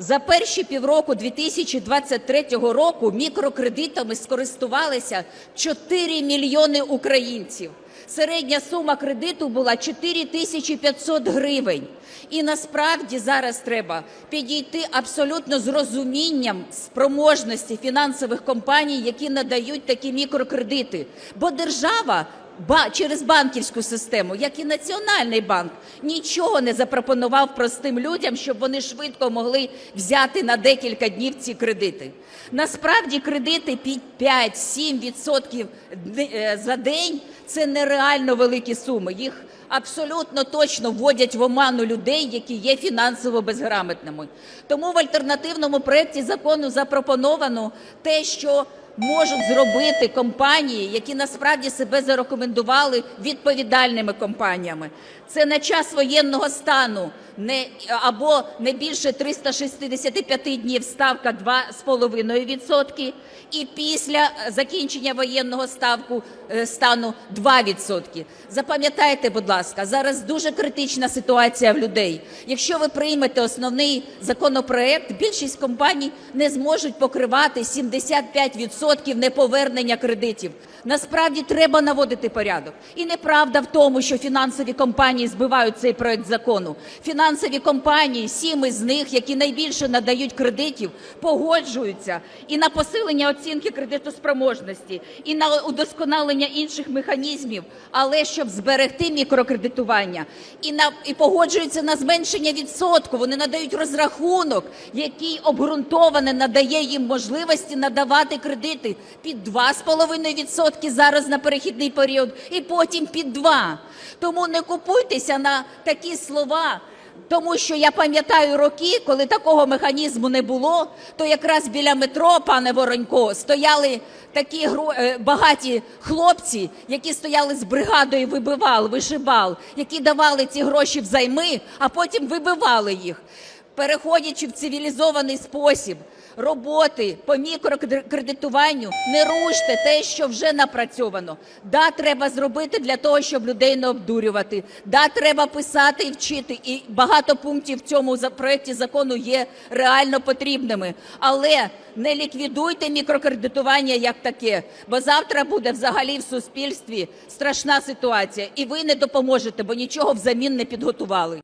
За перші півроку 2023 року мікрокредитами скористувалися 4 мільйони українців. Середня сума кредиту була 4 тисячі 500 гривень. І насправді зараз треба підійти абсолютно з розумінням спроможності фінансових компаній, які надають такі мікрокредити. Бо держава через банківську систему, як і Національний банк, нічого не запропонував простим людям, щоб вони швидко могли взяти на декілька днів ці кредити. Насправді кредити під 5-7% е, за день – це нереально великі суми. Їх абсолютно точно вводять в оману людей, які є фінансово безграмотними. Тому в альтернативному проєкті закону запропоновано те, що можуть зробити компанії, які насправді себе зарекомендували відповідальними компаніями. Це на час воєнного стану не або не більше 365 днів ставка 2,5% і після закінчення воєнного ставку е, стану 2%. Запам'ятайте, будь ласка, зараз дуже критична ситуація в людей. Якщо ви приймете основний законопроект, більшість компаній не зможуть покривати 75% неповернення кредитів. Насправді треба наводити порядок. І неправда в тому, що фінансові компанії збивають цей проект закону. Фінансові компанії, сім із них, які найбільше надають кредитів, погоджуються і на посилення оцінки кредитоспроможності, і на удосконалення інших механізмів, але щоб зберегти мікрокредитування, і на і погоджуються на зменшення відсотку. Вони надають розрахунок, який обґрунтовано надає їм можливості надавати кредити під 2,5% зараз на перехідний період, і потім під 2. Тому не купуйтеся на такі слова. Тому що я пам'ятаю роки, коли такого механізму не було, то якраз біля метро, пане Воронько, стояли такі е, багаті хлопці, які стояли з бригадою вибивал, вишибал, які давали ці гроші взайми, а потім вибивали їх. Переходячи в цивілізований спосіб роботи по мікрокредитуванню, не руште те, що вже напрацьовано. Да, треба зробити для того, щоб людей не обдурювати. Да, треба писати і вчити. І багато пунктів в цьому проекті закону є реально потрібними. Але не ліквідуйте мікрокредитування як таке, бо завтра буде взагалі в суспільстві страшна ситуація, і ви не допоможете, бо нічого взамін не підготували.